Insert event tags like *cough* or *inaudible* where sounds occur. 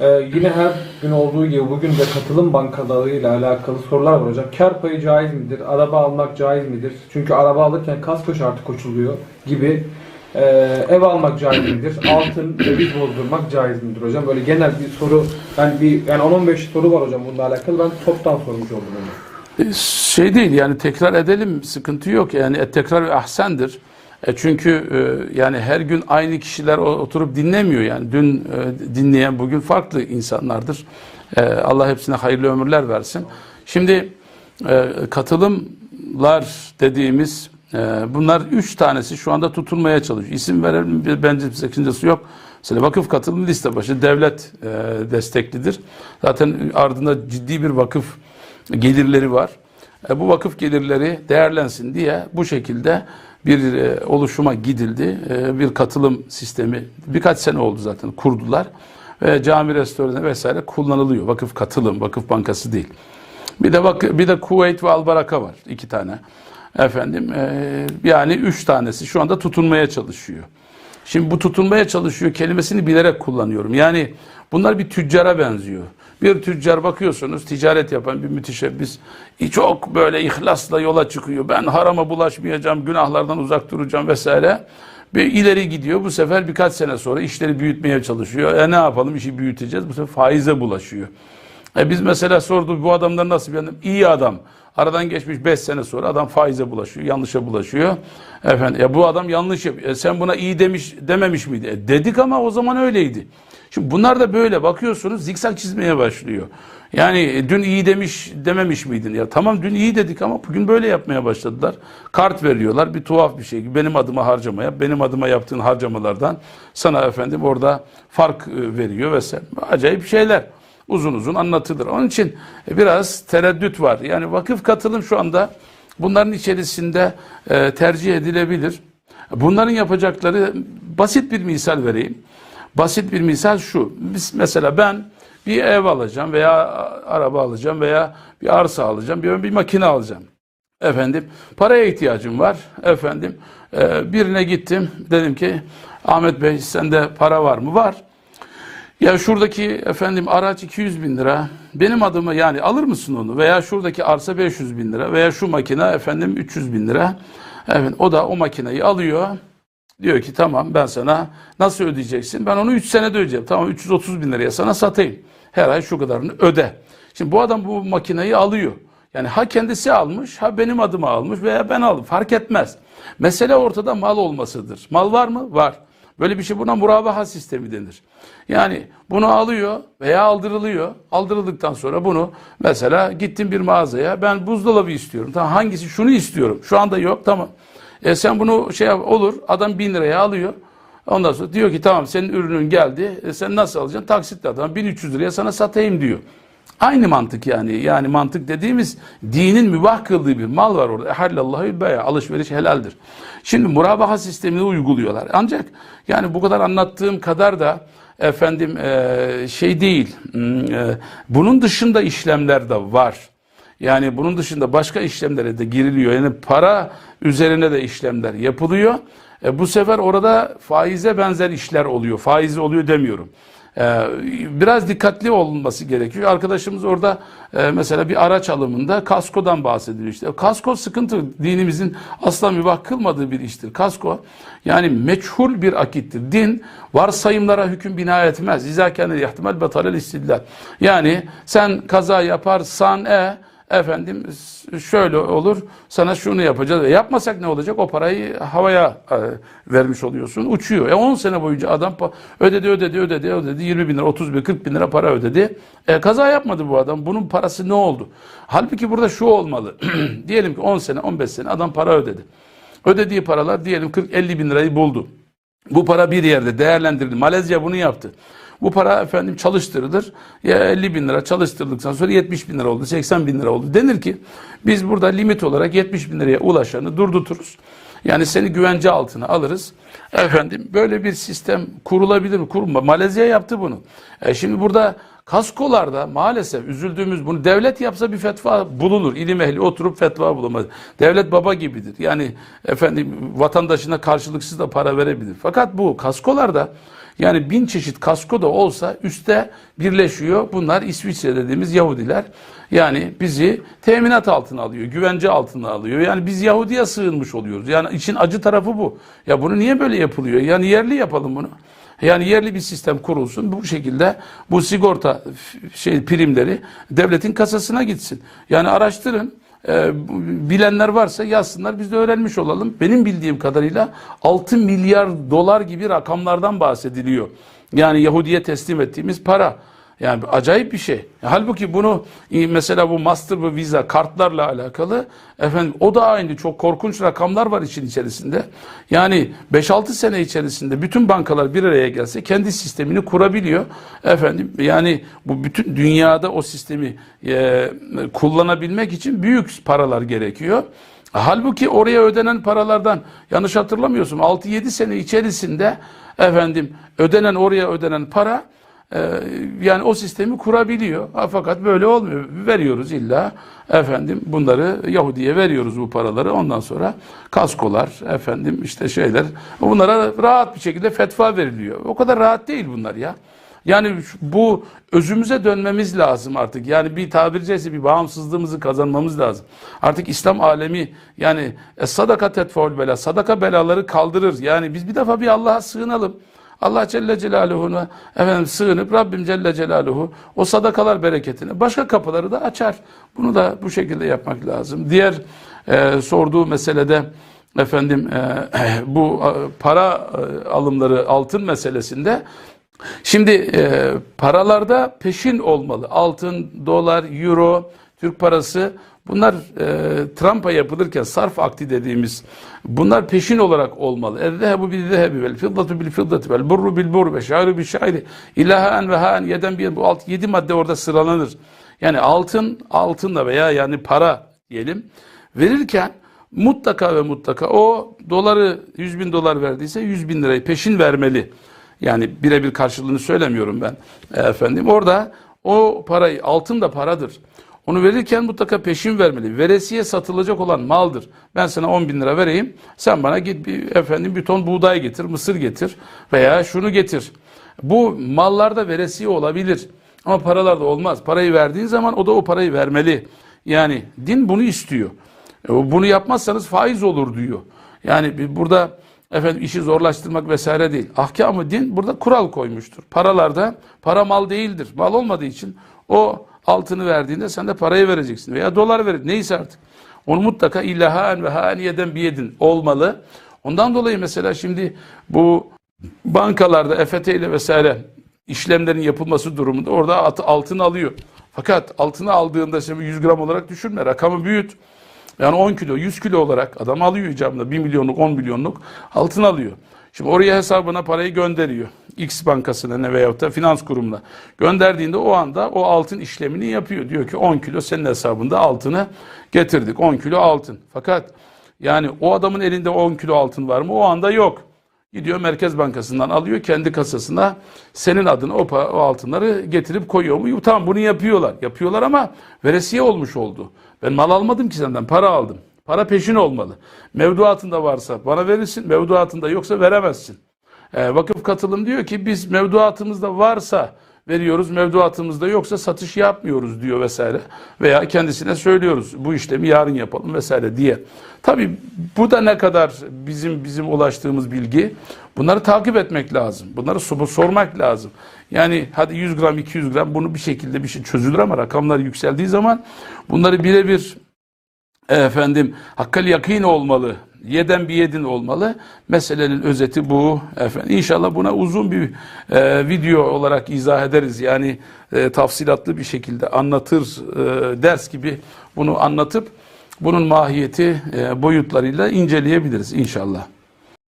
Ee, yine her gün olduğu gibi bugün de katılım bankalarıyla alakalı sorular var hocam. Kar payı caiz midir? Araba almak caiz midir? Çünkü araba alırken kasko şartı koşuluyor gibi. Ee, ev almak caiz midir? *coughs* Altın, döviz bozdurmak caiz midir hocam? Böyle genel bir soru, yani bir yani 10-15 soru var hocam bununla alakalı. Ben toptan sormuş oldum onu. E, Şey değil yani tekrar edelim sıkıntı yok yani tekrar ahsendir. E çünkü e, yani her gün aynı kişiler oturup dinlemiyor yani dün e, dinleyen bugün farklı insanlardır. E, Allah hepsine hayırlı ömürler versin. Şimdi e, katılımlar dediğimiz e, bunlar üç tanesi şu anda tutulmaya çalışıyor. İsim verelim bence sakıncası yok. Mesela vakıf katılım liste başı devlet e, desteklidir. Zaten ardında ciddi bir vakıf gelirleri var. E, bu vakıf gelirleri değerlensin diye bu şekilde bir e, oluşuma gidildi. E, bir katılım sistemi birkaç sene oldu zaten kurdular. Ve cami restoranı vesaire kullanılıyor. Vakıf katılım, vakıf bankası değil. Bir de bak bir de Kuveyt ve Albaraka var iki tane. Efendim e, yani üç tanesi şu anda tutunmaya çalışıyor. Şimdi bu tutunmaya çalışıyor kelimesini bilerek kullanıyorum. Yani bunlar bir tüccara benziyor. Bir tüccar bakıyorsunuz ticaret yapan bir müteşebbis çok böyle ihlasla yola çıkıyor. Ben harama bulaşmayacağım, günahlardan uzak duracağım vesaire. Bir ileri gidiyor. Bu sefer birkaç sene sonra işleri büyütmeye çalışıyor. E ne yapalım işi büyüteceğiz. Bu sefer faize bulaşıyor. E biz mesela sorduk bu adamlar nasıl bir adam? İyi adam. Aradan geçmiş 5 sene sonra adam faize bulaşıyor, yanlışa bulaşıyor. Efendim ya bu adam yanlış yapıyor. E sen buna iyi demiş dememiş miydi? E dedik ama o zaman öyleydi. Şimdi bunlar da böyle bakıyorsunuz zikzak çizmeye başlıyor. Yani e, dün iyi demiş dememiş miydin? Ya tamam dün iyi dedik ama bugün böyle yapmaya başladılar. Kart veriyorlar bir tuhaf bir şey. Benim adıma harcamaya, benim adıma yaptığın harcamalardan sana efendim orada fark e, veriyor vesaire. Acayip şeyler uzun uzun anlatılır. Onun için biraz tereddüt var. Yani vakıf katılım şu anda bunların içerisinde e, tercih edilebilir. Bunların yapacakları basit bir misal vereyim. Basit bir misal şu. Biz, mesela ben bir ev alacağım veya araba alacağım veya bir arsa alacağım, bir, bir makine alacağım. Efendim paraya ihtiyacım var. Efendim e, birine gittim. Dedim ki Ahmet Bey sende para var mı? Var. Ya şuradaki efendim araç 200 bin lira. Benim adıma yani alır mısın onu? Veya şuradaki arsa 500 bin lira. Veya şu makine efendim 300 bin lira. Evet, o da o makineyi alıyor. Diyor ki tamam ben sana nasıl ödeyeceksin? Ben onu 3 senede ödeyeceğim. Tamam 330 bin liraya sana satayım. Her ay şu kadarını öde. Şimdi bu adam bu makineyi alıyor. Yani ha kendisi almış ha benim adıma almış veya ben aldım. Fark etmez. Mesele ortada mal olmasıdır. Mal var mı? Var. Böyle bir şey buna murabaha sistemi denir. Yani bunu alıyor veya aldırılıyor. Aldırıldıktan sonra bunu mesela gittim bir mağazaya ben buzdolabı istiyorum. Tamam hangisi şunu istiyorum. Şu anda yok tamam. E sen bunu şey yap, olur adam bin liraya alıyor. Ondan sonra diyor ki tamam senin ürünün geldi. E sen nasıl alacaksın? Taksitle adam 1300 liraya sana satayım diyor. Aynı mantık yani. Yani mantık dediğimiz dinin mübah kıldığı bir mal var orada. Ehallallahu beya. Alışveriş helaldir. Şimdi murabaha sistemini uyguluyorlar. Ancak yani bu kadar anlattığım kadar da efendim e, şey değil. Hmm, e, bunun dışında işlemler de var. Yani bunun dışında başka işlemlere de giriliyor. Yani para üzerine de işlemler yapılıyor. E, bu sefer orada faize benzer işler oluyor. Faiz oluyor demiyorum. E, biraz dikkatli olunması gerekiyor. Arkadaşımız orada e, mesela bir araç alımında kaskodan bahsediyor işte. Kasko sıkıntı dinimizin asla mübah kılmadığı bir iştir. Kasko yani meçhul bir akittir. Din varsayımlara hüküm bina etmez. İzâkâne yahtimal betalel istidlal. Yani sen kaza yaparsan e efendim şöyle olur sana şunu yapacağız. E yapmasak ne olacak? O parayı havaya e, vermiş oluyorsun. Uçuyor. E 10 sene boyunca adam ödedi ödedi ödedi ödedi 20 bin lira 30 bin 40 bin lira para ödedi. E, kaza yapmadı bu adam. Bunun parası ne oldu? Halbuki burada şu olmalı. *clears throat* diyelim ki 10 sene 15 sene adam para ödedi. Ödediği paralar diyelim 40-50 bin lirayı buldu. Bu para bir yerde değerlendirildi. Malezya bunu yaptı. Bu para efendim çalıştırılır. Ya 50 bin lira çalıştırıldıktan sonra 70 bin lira oldu, 80 bin lira oldu. Denir ki biz burada limit olarak 70 bin liraya ulaşanı durduturuz. Yani seni güvence altına alırız. Efendim böyle bir sistem kurulabilir mi? Kurulma. Malezya yaptı bunu. E şimdi burada kaskolarda maalesef üzüldüğümüz bunu devlet yapsa bir fetva bulunur. İlim ehli oturup fetva bulamaz. Devlet baba gibidir. Yani efendim vatandaşına karşılıksız da para verebilir. Fakat bu kaskolarda Yani bin çeşit kasko da olsa üste birleşiyor. Bunlar İsviçre dediğimiz Yahudiler. Yani bizi teminat altına alıyor, güvence altına alıyor. Yani biz Yahudi'ye sığınmış oluyoruz. Yani için acı tarafı bu. Ya bunu niye böyle yapılıyor? Yani yerli yapalım bunu. Yani yerli bir sistem kurulsun. Bu şekilde bu sigorta şey primleri devletin kasasına gitsin. Yani araştırın. Bu- bilenler varsa yazsınlar biz de öğrenmiş olalım. Benim bildiğim kadarıyla 6 milyar dolar gibi rakamlardan bahsediliyor. Yani Yahudi'ye teslim ettiğimiz para. Yani acayip bir şey. Halbuki bunu e, mesela bu master ve visa kartlarla alakalı efendim o da aynı çok korkunç rakamlar var için içerisinde. Yani 5-6 sene içerisinde bütün bankalar bir araya gelse kendi sistemini kurabiliyor. Efendim yani bu bütün dünyada o sistemi e, kullanabilmek için büyük paralar gerekiyor. Halbuki oraya ödenen paralardan yanlış hatırlamıyorsun 6-7 sene içerisinde efendim ödenen oraya ödenen para yani o sistemi kurabiliyor. Ha, fakat böyle olmuyor. Veriyoruz illa efendim bunları Yahudi'ye veriyoruz bu paraları. Ondan sonra kaskolar efendim işte şeyler bunlara rahat bir şekilde fetva veriliyor. O kadar rahat değil bunlar ya. Yani bu özümüze dönmemiz lazım artık. Yani bir tabiri caizse bir bağımsızlığımızı kazanmamız lazım. Artık İslam alemi yani e, sadaka tetfaul bela, sadaka belaları kaldırır. Yani biz bir defa bir Allah'a sığınalım. Allah Celle Celaluhu'na efendim sığınıp Rabbim Celle Celaluhu o sadakalar bereketini başka kapıları da açar. Bunu da bu şekilde yapmak lazım. Diğer e, sorduğu meselede efendim e, *clears throat* bu e, para e, alımları altın meselesinde Şimdi e, paralarda peşin olmalı. Altın, dolar, euro, Türk parası bunlar e, Trump'a yapılırken sarf akdi dediğimiz bunlar peşin olarak olmalı. Ezzehebu bil zehebi vel fiddatu bil fiddati vel burru bil burru ve şairu bil şairi ilahen ve haen yeden bir bu alt yedi madde orada sıralanır. Yani altın altınla veya yani para diyelim verirken mutlaka ve mutlaka o doları 100 bin dolar verdiyse 100 bin lirayı peşin vermeli. Yani birebir karşılığını söylemiyorum ben e, efendim. Orada o parayı altın da paradır. Onu verirken mutlaka peşin vermeli. Veresiye satılacak olan maldır. Ben sana 10 bin lira vereyim. Sen bana git bir, efendim bir ton buğday getir, mısır getir veya şunu getir. Bu mallarda veresiye olabilir. Ama paralarda olmaz. Parayı verdiğin zaman o da o parayı vermeli. Yani din bunu istiyor. E, Bunu yapmazsanız faiz olur diyor. Yani burada efendim işi zorlaştırmak vesaire değil. Ahkamı din burada kural koymuştur. Paralarda para mal değildir. Mal olmadığı için o altını verdiğinde sen de parayı vereceksin veya dolar verir neyse artık. Onu mutlaka ilahan ve haniyeden biyedin olmalı. Ondan dolayı mesela şimdi bu bankalarda EFT ile vesaire işlemlerin yapılması durumunda orada altın alıyor. Fakat altını aldığında şimdi 100 gram olarak düşünme rakamı büyüt. Yani 10 kilo, 100 kilo olarak adam alıyor icabında 1 milyonluk, 10 milyonluk altın alıyor. Şimdi oraya hesabına parayı gönderiyor. X bankasına ne veyahut da finans kurumuna. Gönderdiğinde o anda o altın işlemini yapıyor. Diyor ki 10 kilo senin hesabında altını getirdik. 10 kilo altın. Fakat yani o adamın elinde 10 kilo altın var mı? O anda yok. Gidiyor Merkez Bankası'ndan alıyor kendi kasasına senin adına o, o altınları getirip koyuyor mu? Tamam bunu yapıyorlar. Yapıyorlar ama veresiye olmuş oldu. Ben mal almadım ki senden para aldım. Para peşin olmalı. Mevduatında varsa bana verirsin. Mevduatında yoksa veremezsin. Ee, vakıf katılım diyor ki biz mevduatımızda varsa veriyoruz, mevduatımızda yoksa satış yapmıyoruz diyor vesaire. Veya kendisine söylüyoruz bu işlemi yarın yapalım vesaire diye. Tabii bu da ne kadar bizim bizim ulaştığımız bilgi. Bunları takip etmek lazım. Bunları sor- sormak lazım. Yani hadi 100 gram 200 gram bunu bir şekilde bir şey çözülür ama rakamlar yükseldiği zaman bunları birebir efendim hakkal yakin olmalı. Yeden bir yedin olmalı. Meselenin özeti bu. Efendim, İnşallah buna uzun bir e, video olarak izah ederiz. Yani e, tafsilatlı bir şekilde anlatır, e, ders gibi bunu anlatıp bunun mahiyeti e, boyutlarıyla inceleyebiliriz inşallah.